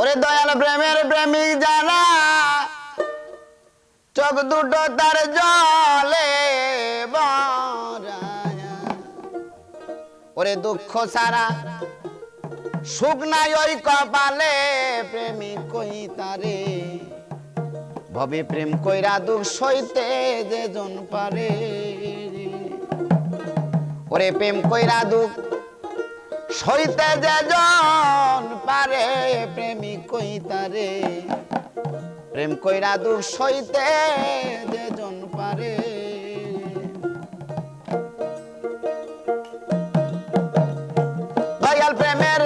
ওরে দয়াল প্রেমের প্রেমিক যারা চোখ দুটো তার জলে। ওরে দুঃখ সারা, সুখ নাই ওই কপালে, প্রেমিক কই তারে ভবে প্রেম কইরা দুঃখ সইতে যে জন পারে ওরে প্রেম কইরা দুঃখ সইতে যে জন পারে প্রেমিক কই তারে? প্রেম কইরা দুঃখ সইতে যে জন পারে। দয়াল প্রেমের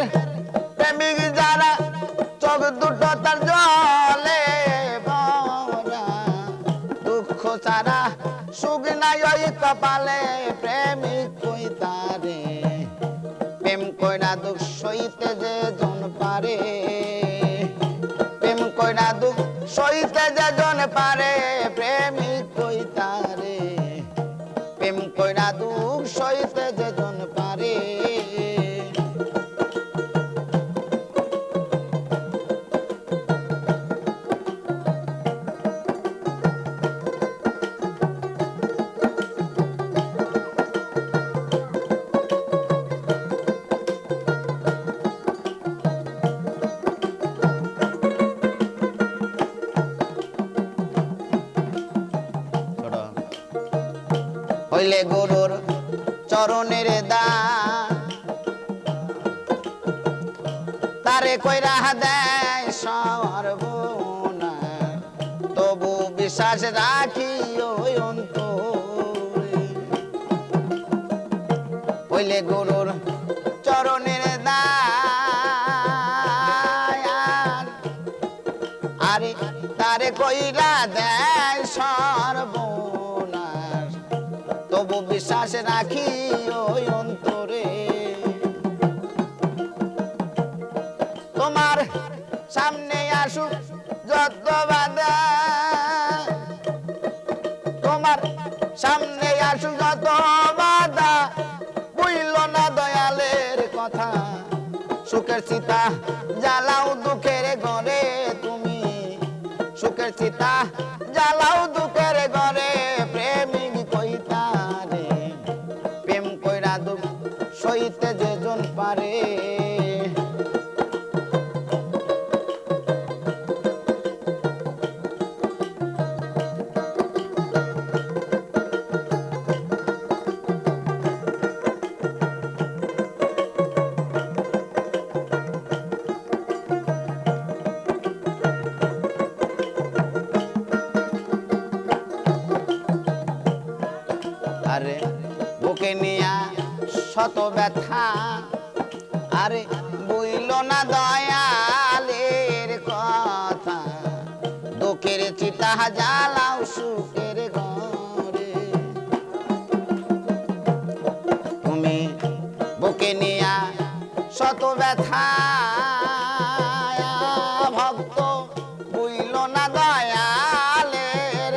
প্রেমিক যারা, চোখ দুটো তার জলে দুঃখ সারা সুখ নাই ওই কপালে, প্রেমিক কই তারে? কইরা দুঃখ সইতে যে জন পারে প্রেম কইরা দুঃখ সইতে যে জন পারে প্রেমিক হইলে গরুর চরণের দা। তারে কইরা দেয় সর্বনা তবু বিশ্বাস রাখি ওই হইলে গরুর তবু বিশ্বাস রাখি ওই অন্তরে। তোমার সামনে আসুক যত তোমার সামনে আসুক যত বাধা। বুঝল না দয়ালের কথা। সুখের সীতা জ্বালাও দুঃখের ঘরে তুমি। সুখের সীতা জ্বালাও দুঃখের ঘরে শত ব্যথা। আরে বইল না দয়ালের কথা। দুঃখের চিতা জ্বালাও সুখের ঘরে। তুমি বুকে নিয়া শত ব্যথা। ভক্ত, বুইল না দয়ালের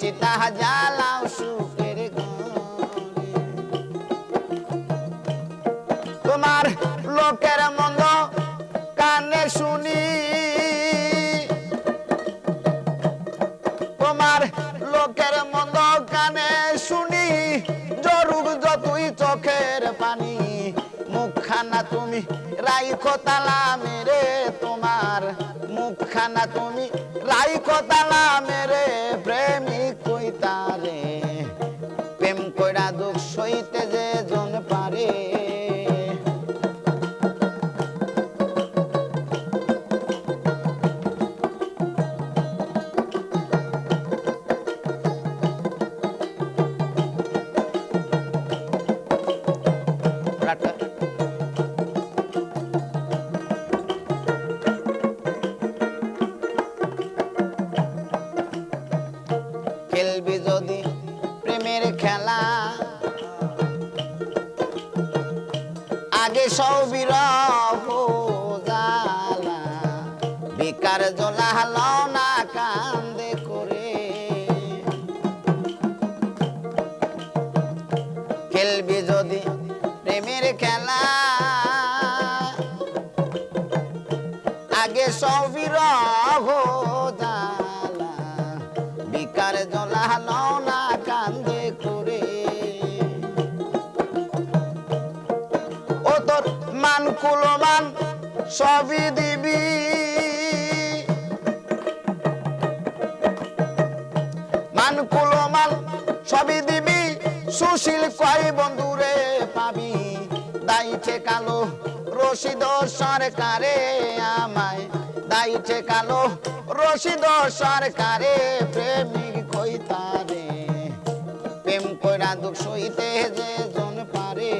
চিতা জ্বালাও লোকের মন্দ কানে শুনি, জরুর যতই চোখের পানি। মুখখানা তুমি রাইখো তালা মেরে তোমার। মুখখানা তুমি রাইখো তালা মেরে প্রেমিক কইতারে খেলবি যদি প্রেমের খেলা। আগে সব বিরহ জালা, বেকার জলা না কান্দে করে। খেলবি যদি প্রেমের খেলা। আগে সবির বিকার জলা না কান্দে করে। ও তোর মান কুলমান সবই দিবি। মান কুলমান সবই দিবি, সুশীল কয় বন্ধু দাইছে কালো রশিদ সরকারে আমায়। দাইছে কালো রশিদ সরকারে প্রেমিক কইতারে। প্রেম কইরা দুঃখ সইতে যে জন পারে।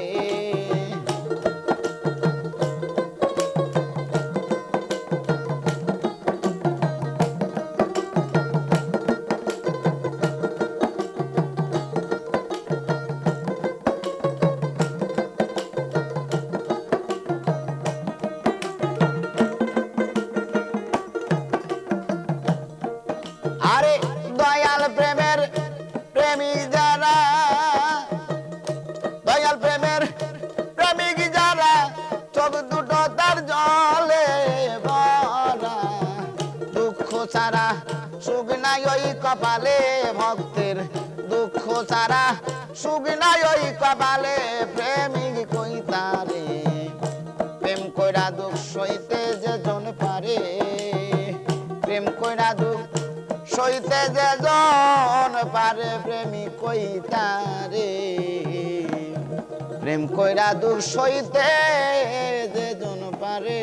কপালে ভক্তের দুঃখ ছাড়া সুখ নাই ওই কপালে, প্রেমিক কইতারে প্রেম কইরা দুঃখ সইতে যে জন পারে। প্রেম কইরা দুঃখ সইতে যে জন পারে, প্রেমিক কইতারে প্রেম কইরা দুঃখ সইতে যে জন পারে।